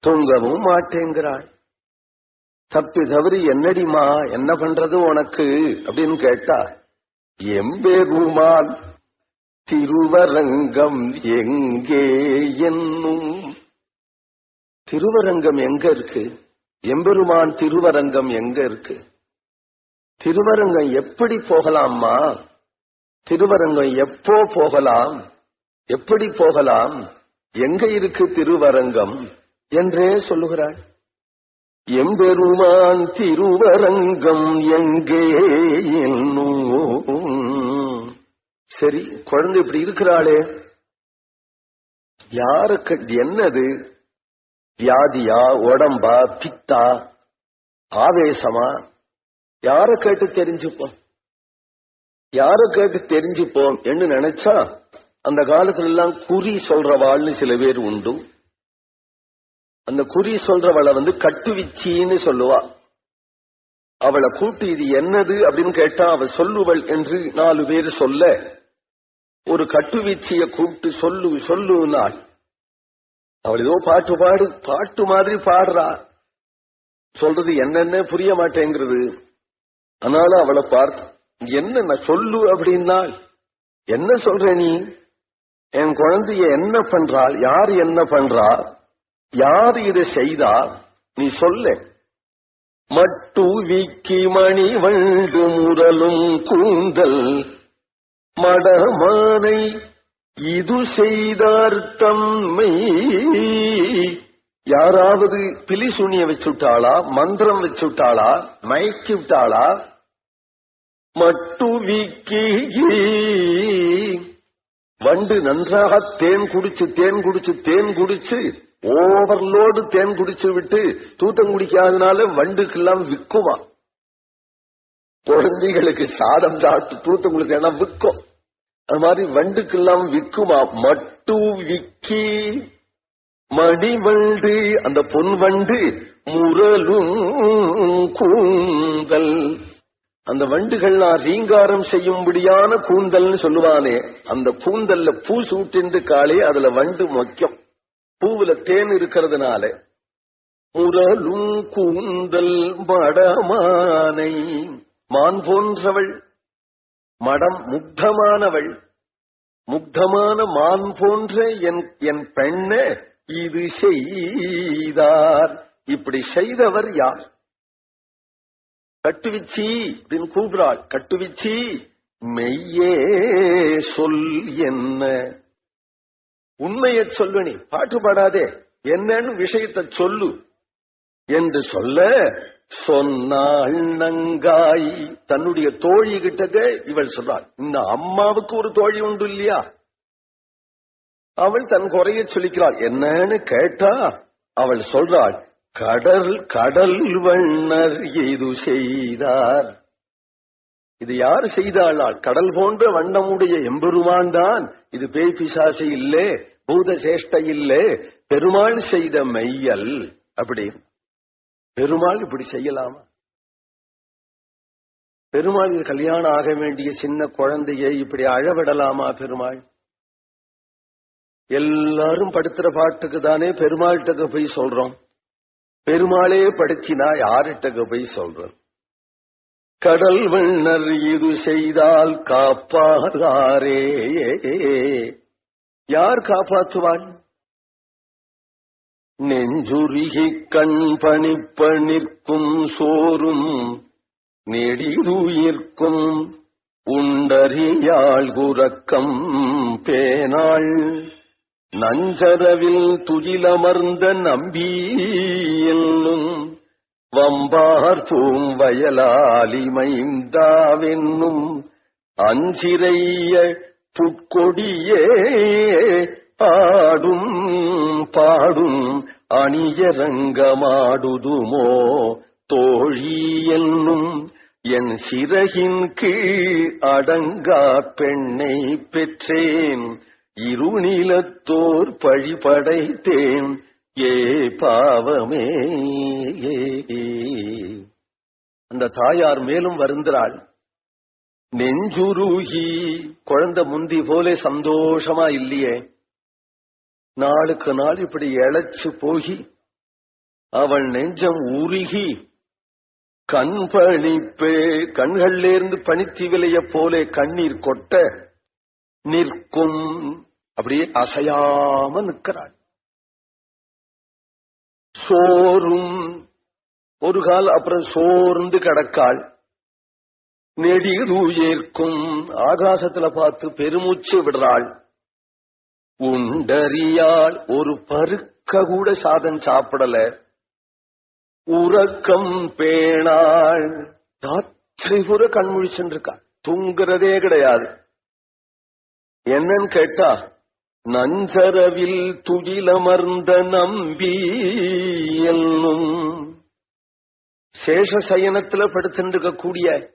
தூங்கவும் மாட்டேங்கிறாள். தப்பி தவறி என்னடிமா என்ன பண்றது உனக்கு? அப்படின்னு கேட்டா எம்பெருமான் திருவரங்கம் எங்கே என்னும்? திருவரங்கம் எங்க இருக்கு? எம்பெருமான் திருவரங்கம் எங்க இருக்கு? திருவரங்கம் எப்படி போகலாம்மா? திருவரங்கம் எப்போ போகலாம்? எப்படி போகலாம்? எங்க இருக்கு திருவரங்கம்? என்றே சொல்லுகிறாள். எம்பெருமான் திருவரங்கம் எங்கே என்னும். சரி குழந்தை இப்படி இருக்கிறாளே. யாருக்கு என்னது? வியாதியா உடம்பா பித்தா ஆவேசமா? யார கேட்டு தெரிஞ்சுப்போம்? யார கேட்டு தெரிஞ்சுப்போம் என்று நினைச்சா அந்த காலத்துல எல்லாம் குறி சொல்றவாள்னு சில பேர் உண்டு. அந்த குறி சொல்றவளை வந்து கட்டுவிச்சின்னு சொல்லுவா. அவளை கூட்டு இது என்னது? அப்படின்னு கேட்டா அவ சொல்லுவள் என்று நாலு பேர் சொல்ல ஒரு கட்டுவீச்சிய கூப்பிட்டு சொல்லு சொல்லுனாள் அவள் ஏதோ பாட்டு பாடு பாட்டு மாதிரி பாடுறா. சொல்றது என்னென்ன புரிய மாட்டேங்கிறது. அதனால அவளை பார்த்து என்ன சொல்லு அப்படின்னால் என்ன சொல்ற நீ? என் குழந்தைய என்ன பண்றாள் யார் என்ன பண்றா? யார் இதை செய்தா? நீ சொல்ல. மட்டு வீக்கி மணி வண்டு முரலும் கூந்தல் மடமானை இது செய்தார்த்தம்மை யாராவது பிலிசுனிய வச்சுட்டாளா மந்திரம் வச்சுட்டாளா மயக்கி விட்டாளா? மட்டு விக்கி. வண்டு நன்றாக தேன் குடிச்சு தேன் குடிச்சு தேன் குடிச்சு ஓவர்லோடு தேன் குடிச்சு விட்டு தூத்தம் குடிக்காதனால வண்டுக்கெல்லாம் விற்குமா குழந்தைகளுக்கு சாதம் சாப்பிட்டு தூத்தம் குடிக்க விற்கும் அது மாதிரி வண்டுக்கெல்லாம் விற்குமா? மட்டு விக்கி மணிவண்டு அந்த பொன் வண்டு முரலும் கூந்தல். அந்த வண்டுகள்லாம் ரீங்காரம் செய்யும்படியான கூந்தல்னு சொல்லுவானே அந்த கூந்தல்ல பூ சூட்டின்று காலே அதுல வண்டு மொக்கம் பூவுல தேன் இருக்கிறதுனால. முரலும் கூந்தல் மடமானை மான் போன்றவள். மடம் முக்தமானவள். முக்தமான மான் போன்ற என் என் பெண்ண இது செய்தார். இப்படி செய்தவர் யார்? கட்டுவிச்சி அப்படின்னு கூப்பிடுறாள் கட்டுவிச்சி மெய்யே சொல் என்ன? உண்மையை சொல்லு நீ பாட்டு பாடாதே என்னன்னு விஷயத்தை சொல்லு. என்று சொல்ல சொன்னாள் நங்காய். தன்னுடைய தோழி கிட்டக்க இவள் சொல்றாள் இந்த அம்மாவுக்கு ஒரு தோழி உண்டு இல்லையா? அவள் தன் குறைய சொல்லிக்கிறாள் என்னன்னு கேட்டா? அவள் சொல்றாள் கடல் கடல் வண்ணர் இது செய்தார்? இது யார் செய்தாளால்? கடல் போன்ற வண்ணமுடைய எம்பெருமான் தான். இது பேய் பிசாசு இல்லே பூத சேஷ்டை இல்லே பெருமாள் செய்த மெய்யல். அப்படி பெருமாள் இப்படி செய்யலாமா. பெருமாள் கல்யாணம் ஆக வேண்டிய சின்ன குழந்தையை இப்படி அழவிடலாமா பெருமாள்? எல்லாரும் படுத்துற பாட்டுக்கு தானே பெருமாள்கிட்ட போய் சொல்றோம். பெருமாளே படுத்தினா யார்கிட்ட போய் சொல்றோம் கடல் வண்ணர் இது செய்தால் காப்பாதாரே யார் காப்பாற்றுவாள்? நெஞ்சுருகி கண் பணிப்பணிற்கும் சோறும் நெடிதுயிர்க்கும் உண்டறியாள் குரக்கம் பேனாள் நஞ்சரவில் துயிலமர்ந்த நம்பி என்னும் வம்பார் பூம் வயலாலிமைந்தாவென்னும் அஞ்சிறைய புட்கொடியே ஆடும் பாடும் அணியரங்கமாடுதுமோ? தோழி என்னும் என் சிறகின் கீழ் அடங்கா பெண்ணை பெற்றேன். இருநிலத்தோர் பழிபடைத்தேன். ஏ பாவமே அந்த தாயார் மேலும் வருந்துறாள் நெஞ்சுருகி குழந்தை முந்தி போலே சந்தோஷமா இல்லையே? நாளுக்கு நாள் இப்படி இழைச்சு போகி அவள் நெஞ்சம் உருகி கண் பணிப்பே கண்கள்ல இருந்து பனித்தி விலைய போலே கண்ணீர் கொட்ட நிற்கும். அப்படியே அசையாம நிற்கிறாள். சோறும் ஒரு கால் அப்புறம் சோர்ந்து கிடக்காள். நெடிதுயர்க்கும் ஆகாசத்துல பார்த்து பெருமூச்சு விடுறாள். உண்டறியாள் ஒரு பருக்க கூட சாதம் சாப்பிடல. உறக்கம் பேணாள் ராத்திரி பூரா கண் இருக்கா. தூங்குறதே கிடையாது. என்னன்னு கேட்டா நஞ்சரவில் துயிலமர்ந்த நம்பி என்னும் சேஷ சயனத்துல படுத்திருக்க கூடிய